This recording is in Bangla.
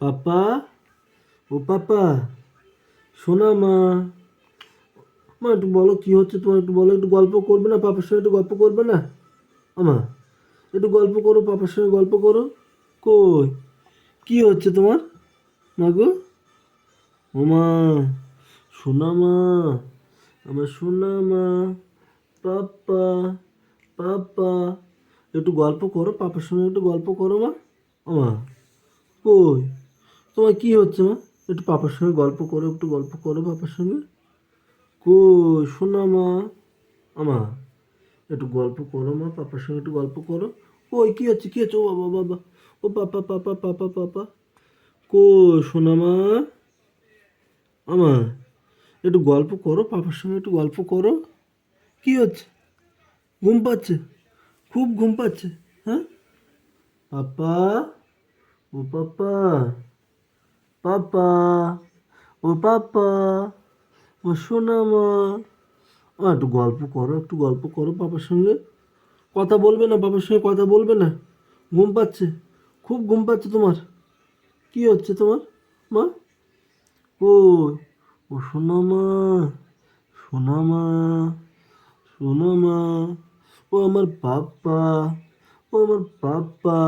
পাপা? ও পাপা, শোনা মা। মা, একটু বলো কি হচ্ছে? তোমার একটু বলো, একটু গল্প করবে না? পাপার সঙ্গে একটু গল্প করবে না? আমা একটু গল্প করো, পাপার সঙ্গে গল্প করো। কই? কি হচ্ছে তোমার? মা গো? ও মা সোনা মা, আমার সোনা মা। পাপা পাপা, একটু গল্প করো, পাপার সঙ্গে একটু গল্প করো মা। ও মা কই? তোমার কি হচ্ছে, মা? একটু পাপার সঙ্গে গল্প করো, একটু গল্প করো পাপার সঙ্গে। কই, শোনা মা। আমা, একটু গল্প করো মা, পাপার সঙ্গে একটু গল্প করো। কই, কি হচ্ছে কি হচ্ছে? ও বাবা বাবা, ও পাপা পাপা পাপা পাপা। কই, শোনা মা। আমা, একটু গল্প করো, পাপার সঙ্গে একটু গল্প করো। কি হচ্ছে? ঘুম পাচ্ছে? খুব ঘুম পাচ্ছে হ্যাঁ? পাপা ও পাপা পাপা ও পাপা ও শোনা মা ও একটু গল্প করো, একটু গল্প করো পাপার সঙ্গে। কথা বলবে না বাবার সঙ্গে কথা বলবে না? ঘুম পাচ্ছে? খুব ঘুম পাচ্ছে তোমার? কি হচ্ছে তোমার? মা? ও ও শোনা মা শোনা মা শোনা মা ও, আমার পাপ্পা ও, আমার পাপ্পা